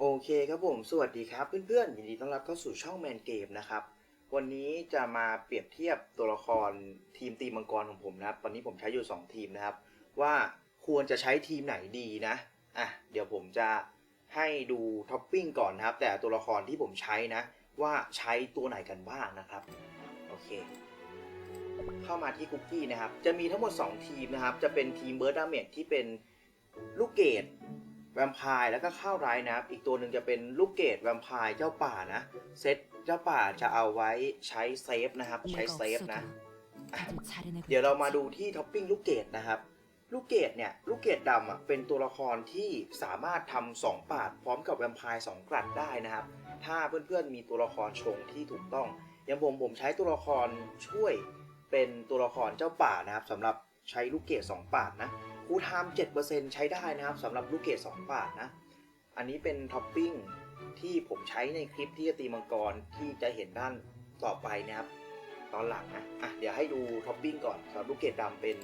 โอเคครับผม สวัสดีครับเพื่อนๆ ยินดีต้อนรับเข้าสู่ช่องแมนเกมนะครับ วันนี้จะมาเปรียบเทียบตัวละครทีมตีมังกรของผมนะครับ ตอนนี้ผมใช้อยู่ 2 ทีมนะครับ ว่าควรจะใช้ทีมไหนดีนะ อะ เดี๋ยวผมจะให้ดูท็อปปิ้งก่อนนะครับ แต่ตัวละครที่ผมใช้นะ ว่าใช้ตัวไหนกันบ้างนะครับ โอเค เข้ามาที่คุกกี้นะครับ จะมีทั้งหมด 2 ทีมนะครับ จะเป็นทีมเบิร์ดดาเมจที่เป็นลูกเกด แวมพายแล้วก็ข้าวไรนะครับ อีกตัวหนึ่งจะเป็นลูกเกดแวมพายเจ้าป่านะ เซตเจ้าป่าจะเอาไว้ใช้เซฟนะครับ ใช้เซฟนะเดี๋ยวเรามาดูที่ท็อปปิ้งลูกเกดนะครับ ลูกเกดเนี่ย ลูกเกดดำอะเป็นตัวละครที่สามารถทำสองปาดพร้อมกับแวมพายสองกลัดได้นะครับ ถ้าเพื่อนๆมีตัวละครชงที่ถูกต้อง อย่างผมผมใช้ตัวละครช่วยเป็นตัวละครเจ้าป่านะครับสำหรับใช้ลูกเกดสองปาดนะ คูทาม7%ใช้ได้นะครับสำหรับลูกเกดสองปาดนะ อันนี้เป็นท็อปปิ้งที่ผมใช้ในคลิปที่จะตีมังกรที่จะเห็นด้านต่อไปนะครับ ตอนหลังนะอะเดี๋ยวให้ดูท็อปปิ้งก่อนสำหรับลูกเกดดำเป็น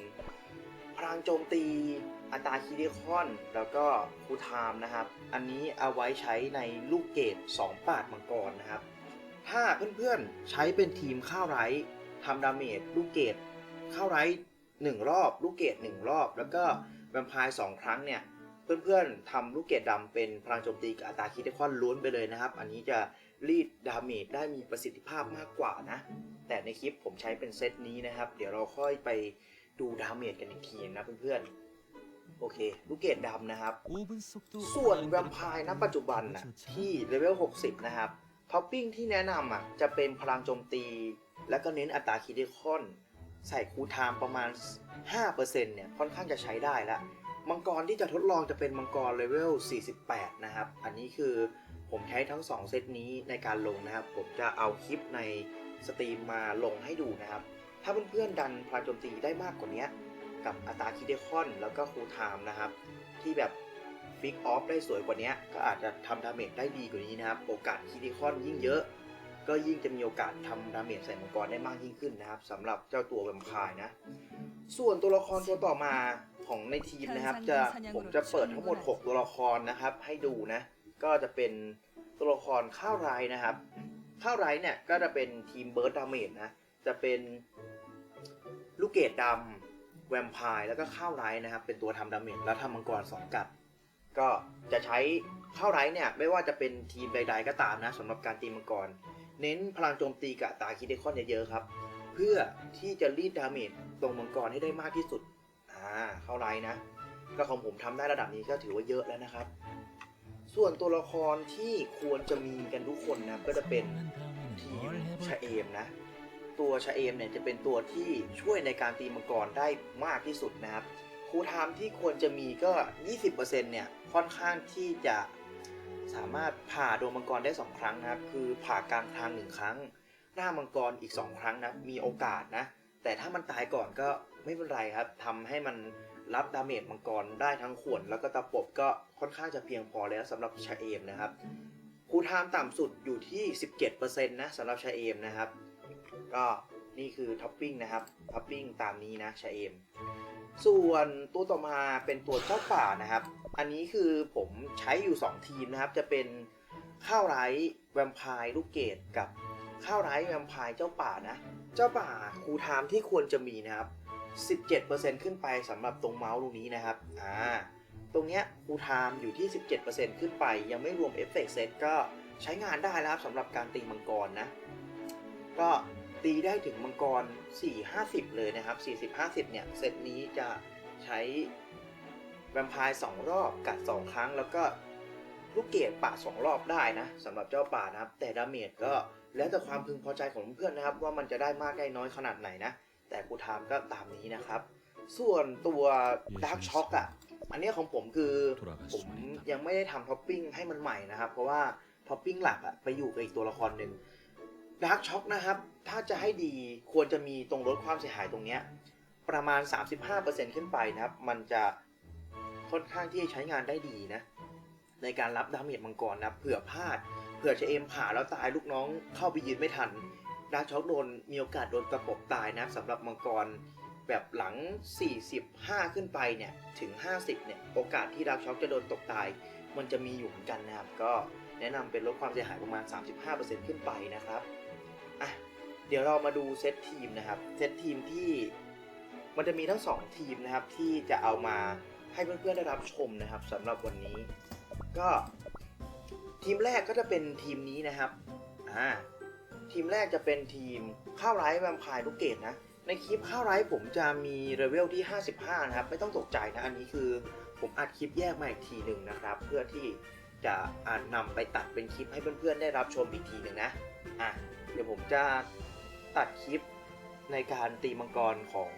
พลังโจมตีอัตราคิริคอน แล้วก็คูไทามนะครับ อันนี้เอาไว้ใช้ในลูกเกด2ปาดมังกรนะครับ ถ้าเพื่อนๆใช้เป็นทีมข้าวไร้ทำดาเมจลูกเกดข้าวไร้ หนึ่งรอบ ลูกเกดหนึ่งรอบ แล้วก็แวมไพร์สองครั้งเนี่ยเพื่อนๆทำลูกเกดดำเป็นพลังโจมตีกับอัตราคิริคอนล้วนไปเลยนะครับ อันนี้จะรีดดาเมจได้มีประสิทธิภาพมากกว่านะ แต่ในคลิปผมใช้เป็นเซตนี้นะครับ เดี๋ยวเราค่อยไปดูดาเมจกันอีกทีนะเพื่อนๆโอเค ลูกเกดดำนะครับ ส่วนแวมไพร์ณปัจจุบันนะที่เลเวล 60 นะครับ ท็อปปิ้งที่แนะนำอะจะเป็นพลังโจมตี แล้วก็เน้นอัตราคิริคอน ใส่คูลไทม์ประมาณ 5%เนี่ยค่อนข้างจะใช้ได้ละมังกรที่จะทดลองจะเป็นมังกรเลเวล 48 นะครับ อันนี้คือผมใช้ทั้ง 2 เซตนี้ในการลงนะครับ ผมจะเอาคลิปในสตรีมมาลงให้ดูนะครับ ถ้าเพื่อนๆดันพลังโจมตีได้มากกว่านี้ กับอัตราคิเดคอน แล้วก็คูลไทม์นะครับ ที่แบบฟิกออฟได้สวยกว่านี้ ก็อาจจะทำดาเมจได้ดีกว่านี้นะครับ โอกาสคิเดคอนยิ่งเยอะ ก็ยิ่งจะมีโอกาสทำดาเมจใส่มังกรได้มากยิ่งขึ้นนะครับสำหรับเจ้าตัวแวมไพร์นะ ส่วนตัวละครตัวต่อมาของในทีมนะครับ จะผมจะเปิดทั้งหมด 6 ตัวละครนะครับ ให้ดูนะ ก็จะเป็นตัวละครข้าวไรนะครับ ข้าวไรเนี่ยก็จะเป็นทีมเบิร์ดดาเมจนะจะเป็นลูกเกดดำแวมไพร์แล้วก็ข้าวไรนะครับ เป็นตัวทำดาเมจแล้วทำมังกรสองกัดก็จะใช้ข้าวไรเนี่ยไม่ว่าจะเป็นทีมใด ๆ ก็ตามนะสำหรับการตีมังกร เน้นพลังโจมตีกับตาคิดเดคอนเยอะๆครับ เพื่อที่จะรีดดาเมจตรงมังกรให้ได้มากที่สุด อ่า เข้าไรนะ ก็ของผมทำได้ระดับนี้ก็ถือว่าเยอะแล้วนะครับ ส่วนตัวละครที่ควรจะมีกันทุกคนนะ ก็จะเป็นทีมชาเอมนะ ตัวชาเอมเนี่ยจะเป็นตัวที่ช่วยในการตีมังกรได้มากที่สุดนะครับคูลไทม์ที่ควรจะมีก็ 20%เนี่ย ค่อนข้างที่จะ สามารถผ่าดวงมังกรได้ 2 ครั้งนะครับ คือผ่ากลางทาง 1 ครั้ง หน้ามังกรอีก 2 ครั้งนะมีโอกาสนะ แต่ถ้ามันตายก่อนก็ไม่เป็นไรครับทำให้มันรับดาเมจมังกรได้ทั้งขวนแล้วก็ตะปบก็ค่อนข้างจะเพียงพอแล้วสำหรับชาเอมนะครับคูลไทม์ต่ำสุดอยู่ที่ 17%นะสำหรับชาเอมนะครับ ก็นี่คือท็อปปิ้งนะครับท็อปปิ้งตามนี้นะชาเอมส่วนตัวต่อมาเป็นตัวเจ้าป่านะครับ อันนี้คือผมใช้อยู่ 2 ทีมนะครับ จะเป็นข้าวไร้แวมพร์ลูกเกดกับข้าวไร้แวมพร์เจ้าป่านะ เจ้าป่าคูลไทม์ที่ควรจะมีนะครับ 17%ขึ้นไปสำหรับตรงเมาส์ตรงนี้นะครับ อ่า ตรงเนี้ยคูลไทม์อยู่ที่ 17%ขึ้นไป ยังไม่รวมเอฟเฟกต์เซตก็ใช้งานได้แล้วครับสำหรับการตีมังกรนะ ก็ตีได้ถึงมังกร 4 50 เลยนะครับ 40 50 เนี่ย เซตนี้จะใช้ แวมไพร์2รอบกัด2ครั้ง แล้วก็ลูกเกดป่า2รอบได้นะสำหรับเจ้าป่านะครับ แต่ดาเมจก็แล้วแต่ความพึงพอใจของเพื่อนๆนะครับ ว่ามันจะได้มากได้น้อยขนาดไหนนะ แต่กูทามก็ตามนี้นะครับ ส่วนตัวดาร์กช็อคอะอันเนี้ยของผมคือผมยังไม่ได้ทำท็อปปิ้งให้มันใหม่นะครับ เพราะว่าท็อปปิ้งหลักอะไปอยู่กับอีกตัวละครหนึ่งดาร์กช็อคนะครับ ถ้าจะให้ดีควรจะมีตรงลดความเสียหายตรงเนี้ยประมาณ 35%ขึ้นไปนะครับ มันจะ ค่อนข้างที่จะใช้งานได้ดีนะ ในการรับดาเมจมังกรนะเผื่อพลาดเผื่อจะเอมผ่าแล้วตายลูกน้องเข้าไปยืนไม่ทันดาร์กช็อคโดนมีโอกาสโดนตะปบตายนะสำหรับมังกรแบบหลัง 45 ขึ้นไปเนี่ยถึง 50 เนี่ยโอกาสที่ดาร์กช็อคจะโดนตกตาย มันจะมีอยู่เหมือนกันนะครับ ก็แนะนำเป็นลดความเสียหายประมาณ 35%ขึ้นไปนะครับอะเดี๋ยวเรามาดูเซตทีมนะครับ เซตทีมที่มันจะมีทั้ง 2 ทีมนะครับที่จะเอามา ให้เพื่อนๆได้รับชมนะครับสำหรับวันนี้ ก็ทีมแรกก็จะเป็นทีมนี้นะครับอ่าทีมแรกจะเป็นทีมข้าวไร้แวมพร์ลูกเกดนะ ในคลิปข้าวไร้ผมจะมีเลเวลที่ 55 นะครับ ไม่ต้องตกใจนะ อันนี้คือผมอัดคลิปแยกมาอีกทีหนึ่งนะครับ เพื่อที่จะอานำไปตัดเป็นคลิปให้เพื่อนๆได้รับชมอีกทีหนึ่งนะอะเดี๋ยวผมจะตัดคลิปในการตีมังกรของ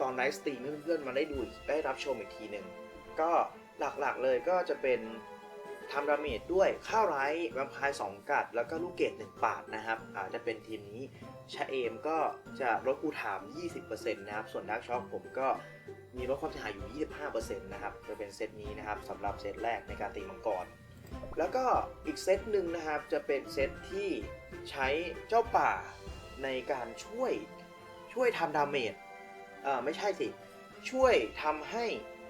ตอนไลฟ์สตรีมให้เพื่อนๆมาได้ดูได้รับชมอีกทีหนึ่งก็หลักๆเลยก็จะเป็นทำดาเมจด้วยข้าวไร้แวมไพร์2กัด แล้วก็ลูกเกด1ปาดนะครับอาจจะเป็นทีมนี้ชาเอมก็จะลดกูถาม 20%นะครับ ส่วนดักช็อคผมก็มีลดความเสียหายอยู่ 25%นะครับจะเป็นเซตนี้นะครับสำหรับเซตแรกในการตีมังกร แล้วก็อีกเซตหนึ่งนะครับจะเป็นเซตที่ใช้เจ้าป่าในการช่วยช่วยทำดาเมจ เอ่อไม่ใช่สิ ช่วยทำให้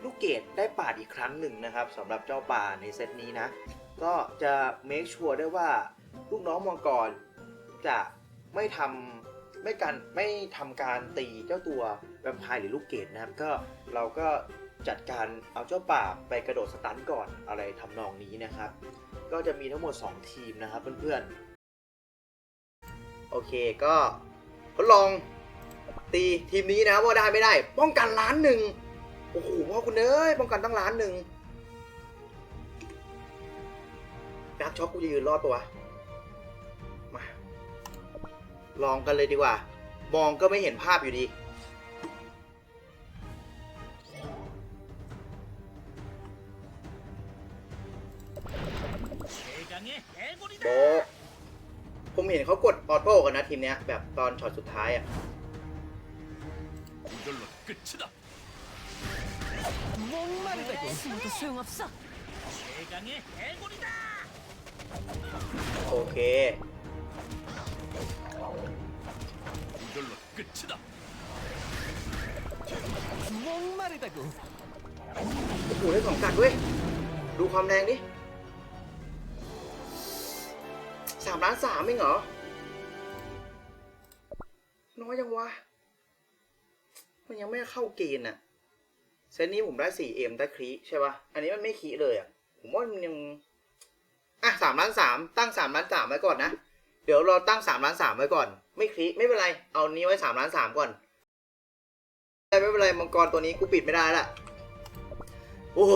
ลูกเกดได้ปาดอีกครั้งหนึ่งนะครับสำหรับเจ้าป่าในเซตนี้นะ ก็จะเมคชัวร์ได้ว่าลูกน้องมังกรจะไม่ทำไม่การไม่ทำการตีเจ้าตัวแวมไพร์หรือลูกเกดนะครับ ก็เราก็จัดการเอาเจ้าป่าไปกระโดดสตันก่อนอะไรทำนองนี้นะครับ ก็จะมีทั้งหมด 2 ทีมนะครับเพื่อนๆ โอเคก็ทดลอง ตีทีมนี้นะว่าได้ไม่ได้ ป้องกันล้านหนึ่งโอ้โหพ่อคุณเอ้ยป้องกันตั้งล้านหนึ่งนักช็อกกูจะยืนรอดปะวะมาลองกันเลยดีกว่า มองก็ไม่เห็นภาพอยู่ดีโบผมเห็นเขากดออโต้กันนะทีมเนี้ยแบบตอนช็อตสุดท้ายอะ 끝이다. 목마르다고 숨어도 소용없어 최강의 해골이다. โอเค 이걸로 끝이다. 목마르다고 โอ้โหได้สองกัดด้วย ดูความแรงดิสามล้านสามเองเหรอ น้อยยังวะ มันยังไม่เข้าเกณฑ์อะเซตนี้ผมได้สี่เอ็มได้คลีใช่ปะ่ะ อันนี้มันไม่คลีเลยอะ ผมว่ามันยัง อะสามล้านสามตั้งสามล้านสามไว้ก่อนนะ เดี๋ยวเราตั้งสามล้านสามไว้ก่อน ไม่คลีไม่เป็นไร เอานี้ไว้สามล้านสามก่อนแต่ไม่เป็นไรมังกรตัวนี้กูปิดไม่ได้ละ โอ้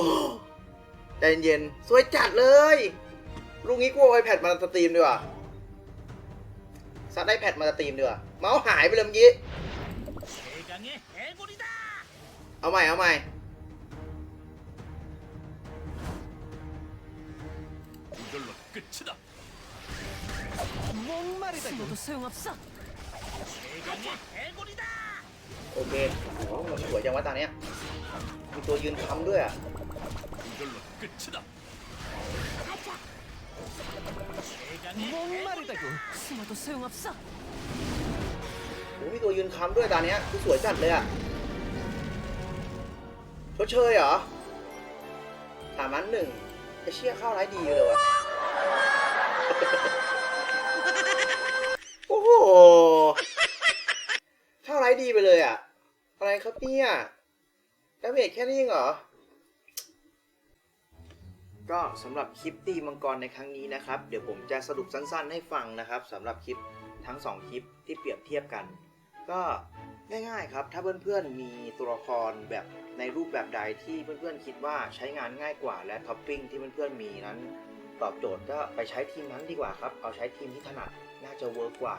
ใจเย็นสวยจัดเลย ลูกนี้กูเอาไอแพดมาสตรีมดีกว่าซัดไอแพดมาสตรีมดีกว่าเมาส์หายไปเลยเมื่อกี้ เอาใหม่ เอาใหม่ 이걸로 끝이다. 목마르다고 숨어도 소용없어 최강의 해골이다. โอเคโอ้โหมันสวยจังวะตาเนี้ย มีตัวยืนค้ำด้วยอ่ะ 이걸로 끝이다. 최강의 목마르다고 숨어도 소용없어 โอ้โหมีตัวยืนค้ำด้วยตาเนี้ยคือสวยจัดเลยอ่ะ ชดเชยเหรอสามล้านหนึ่งไอเชี่ยเข้าไรายดีเลยวะโอ้โหเข้าไรายดีไปเลยอะอะไรครับเนี่ยดาเมจแค่นี้เองเหรอก็สำหรับคลิปตีมังกรในครั้งนี้นะครับ เดี๋ยวผมจะสรุปสั้นๆให้ฟังนะครับสำหรับคลิปทั้ง 2 คลิปที่เปรียบเทียบกัน ก็ง่ายๆครับ ถ้าเพื่อนๆมีตัวละครแบบในรูปแบบใดที่เพื่อนๆคิดว่าใช้งานง่ายกว่าและท็อปปิ้งที่เพื่อนๆมีนั้น ตอบโจทย์ก็ไปใช้ทีมนั้นดีกว่าครับ เอาใช้ทีมที่ถนัดน่าจะเวิร์กกว่า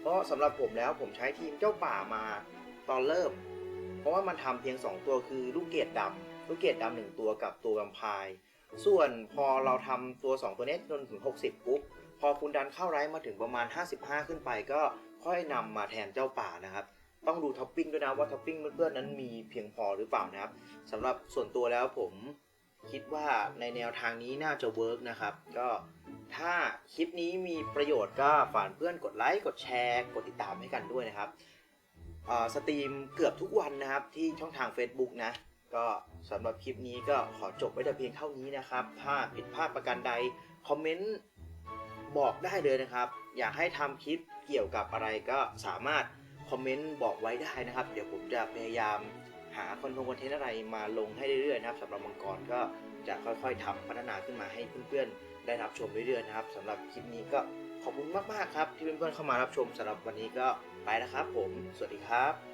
เพราะสำหรับผมแล้วผมใช้ทีมเจ้าป่ามาตอนเริ่ม เพราะว่ามันทำเพียง 2 ตัวคือลูกเกดดำลูกเกดดำหนึ่งตัวกับตัวแวมไพร์ส่วนพอเราทำตัว 2 ตัวนี้จนถึง 60ปุ๊บพอคุณดันเข้าไร้มาถึงประมาณ 55 ขึ้นไปก็ ค่อยนำมาแทนเจ้าป่านะครับ ต้องดูท็อปปิ้งด้วยนะว่าท็อปปิ้งเพื่อนๆนั้นมีเพียงพอหรือเปล่านะครับสำหรับส่วนตัวแล้วผมคิดว่าในแนวทางนี้น่าจะเวิร์กนะครับ ก็ถ้าคลิปนี้มีประโยชน์ก็ฝากเพื่อนกดไลค์กดแชร์กดติดตามให้กันด้วยนะครับอ่อสตรีมเกือบทุกวันนะครับที่ช่องทาง Facebook นะ ก็สำหรับคลิปนี้ก็ขอจบไว้แต่เพียงเท่านี้นะครับ ถ้าผิดพลาดประการใด คอมเมนต์ บอกได้เลยนะครับ อยากให้ทำคลิปเกี่ยวกับอะไรก็สามารถคอมเมนต์บอกไว้ได้นะครับ เดี๋ยวผมจะพยายามหาคอนเทนต์อะไรมาลงให้เรื่อยๆนะครับสำหรับมังกรก็จะค่อยๆทำพัฒนาขึ้นมาให้เพื่อนๆได้รับชมเรื่อยๆนะครับสำหรับคลิปนี้ก็ขอบคุณมากๆครับที่เพื่อนๆเข้ามารับชมสำหรับวันนี้ก็ไปแล้วครับผม สวัสดีครับ